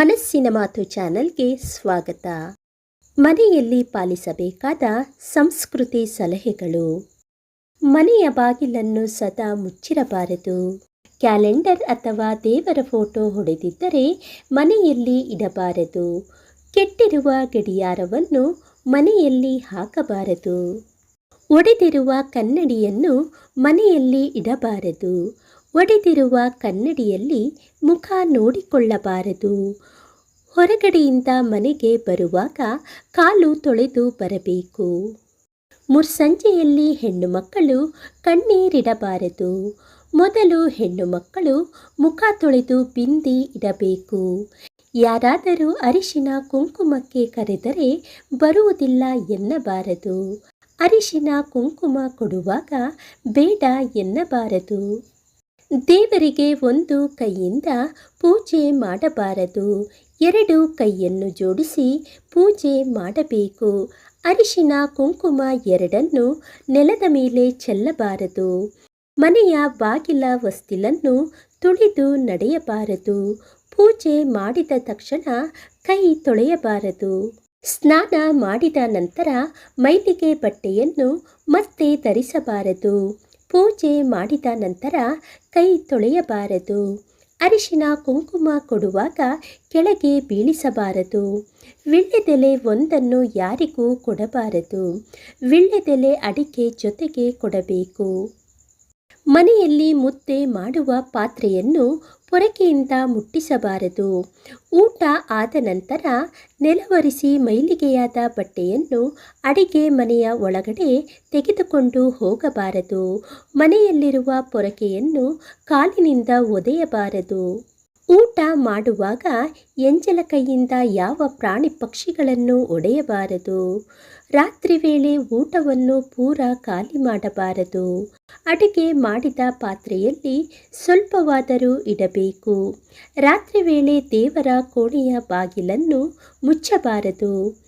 ಮನಸ್ಸಿನ ಮಾತು ಚಾನಲ್ಗೆ ಸ್ವಾಗತ. ಮನೆಯಲ್ಲಿ ಪಾಲಿಸಬೇಕಾದ ಸಂಸ್ಕೃತಿ ಸಲಹೆಗಳು. ಮನೆಯ ಬಾಗಿಲನ್ನು ಸದಾ ಮುಚ್ಚಿರಬಾರದು. ಕ್ಯಾಲೆಂಡರ್ ಅಥವಾ ದೇವರ ಫೋಟೋ ಹೊಡೆದಿದ್ದರೆ ಮನೆಯಲ್ಲಿ ಇಡಬಾರದು. ಕೆಟ್ಟಿರುವ ಗಡಿಯಾರವನ್ನು ಮನೆಯಲ್ಲಿ ಹಾಕಬಾರದು. ಒಡೆದಿರುವ ಕನ್ನಡಿಯನ್ನು ಮನೆಯಲ್ಲಿ ಇಡಬಾರದು. ಒಡೆದಿರುವ ಕನ್ನಡಿಯಲ್ಲಿ ಮುಖ ನೋಡಿಕೊಳ್ಳಬಾರದು. ಹೊರಗಡೆಯಿಂದ ಮನೆಗೆ ಬರುವಾಗ ಕಾಲು ತೊಳೆದು ಬರಬೇಕು. ಮುರ್ಸಂಜೆಯಲ್ಲಿ ಹೆಣ್ಣು ಮಕ್ಕಳು ಕಣ್ಣೀರಿಡಬಾರದು. ಮೊದಲು ಹೆಣ್ಣು ಮಕ್ಕಳು ಮುಖ ತೊಳೆದು ಬಿಂದಿ ಇಡಬೇಕು. ಯಾರಾದರೂ ಅರಿಶಿನ ಕುಂಕುಮಕ್ಕೆ ಕರೆದರೆ ಬರುವುದಿಲ್ಲ ಎನ್ನಬಾರದು. ಅರಿಶಿನ ಕುಂಕುಮ ಕೊಡುವಾಗ ಬೇಡ ಎನ್ನಬಾರದು. ದೇವರಿಗೆ ಒಂದು ಕೈಯಿಂದ ಪೂಜೆ ಮಾಡಬಾರದು. ಎರಡು ಕೈಯನ್ನು ಜೋಡಿಸಿ ಪೂಜೆ ಮಾಡಬೇಕು. ಅರಿಶಿನ, ಕುಂಕುಮ ಎರಡನ್ನು ನೆಲದ ಮೇಲೆ ಚೆಲ್ಲಬಾರದು. ಮನೆಯ ಬಾಗಿಲ ವಸ್ತಿಲನ್ನು ತುಳಿದು ನಡೆಯಬಾರದು. ಪೂಜೆ ಮಾಡಿದ ತಕ್ಷಣ ಕೈ ತೊಳೆಯಬಾರದು. ಸ್ನಾನ ಮಾಡಿದ ನಂತರ ಮೈಲಿಗೆ ಬಟ್ಟೆಯನ್ನು ಮತ್ತೆ ಧರಿಸಬಾರದು. ಪೂಜೆ ಮಾಡಿದ ನಂತರ ಕೈ ತೊಳೆಯಬಾರದು. ಅರಿಶಿನ ಕುಂಕುಮ ಕೊಡುವಾಗ ಕೆಳಗೆ ಬೀಳಿಸಬಾರದು. ವಿಳ್ಳೆದೆಲೆ ಒಂದನ್ನು ಯಾರಿಗೂ ಕೊಡಬಾರದು. ವಿಳ್ಳೆದೆಲೆ ಅಡಿಕೆ ಜೊತೆಗೆ ಕೊಡಬೇಕು. ಮನೆಯಲ್ಲಿ ಮುದ್ದೆ ಮಾಡುವ ಪಾತ್ರೆಯನ್ನು ಪೊರಕೆಯಿಂದ ಮುಟ್ಟಿಸಬಾರದು. ಊಟ ಆದ ನಂತರ ನೆಲವರಿಸಿ ಮೈಲಿಗೆಯಾದ ಬಟ್ಟೆಯನ್ನು ಅಡಿಗೆ ಮನೆಯ ಒಳಗಡೆ ತೆಗೆದುಕೊಂಡು ಹೋಗಬಾರದು. ಮನೆಯಲ್ಲಿರುವ ಪೊರಕೆಯನ್ನು ಕಾಲಿನಿಂದ ಒದೆಯಬಾರದು. ಊಟ ಮಾಡುವಾಗ ಎಂಜಲ ಕೈಯಿಂದ ಯಾವ ಪ್ರಾಣಿ ಪಕ್ಷಿಗಳನ್ನು ಒಡೆಯಬಾರದು. ರಾತ್ರಿ ವೇಳೆ ಊಟವನ್ನು ಪೂರ ಖಾಲಿ ಮಾಡಬಾರದು. ಅಡುಗೆ ಮಾಡಿದ ಪಾತ್ರೆಯಲ್ಲಿ ಸ್ವಲ್ಪವಾದರೂ ಇಡಬೇಕು. ರಾತ್ರಿ ವೇಳೆ ದೇವರ ಕೋಣೆಯ ಬಾಗಿಲನ್ನು ಮುಚ್ಚಬಾರದು.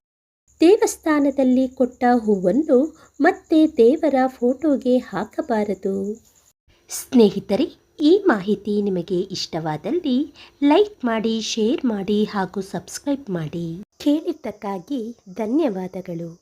ದೇವಸ್ಥಾನದಲ್ಲಿ ಕೊಟ್ಟ ಹೂವನ್ನು ಮತ್ತೆ ದೇವರ ಫೋಟೋಗೆ ಹಾಕಬಾರದು. ಸ್ನೇಹಿತರೆ, ಈ ಮಾಹಿತಿ ನಿಮಗೆ ಇಷ್ಟವಾದಲ್ಲಿ ಲೈಕ್ ಮಾಡಿ, ಶೇರ್ ಮಾಡಿ ಹಾಗೂ ಸಬ್ಸ್ಕ್ರೈಬ್ ಮಾಡಿ. ಕೇಳಿದ್ದಕ್ಕಾಗಿ ಧನ್ಯವಾದಗಳು.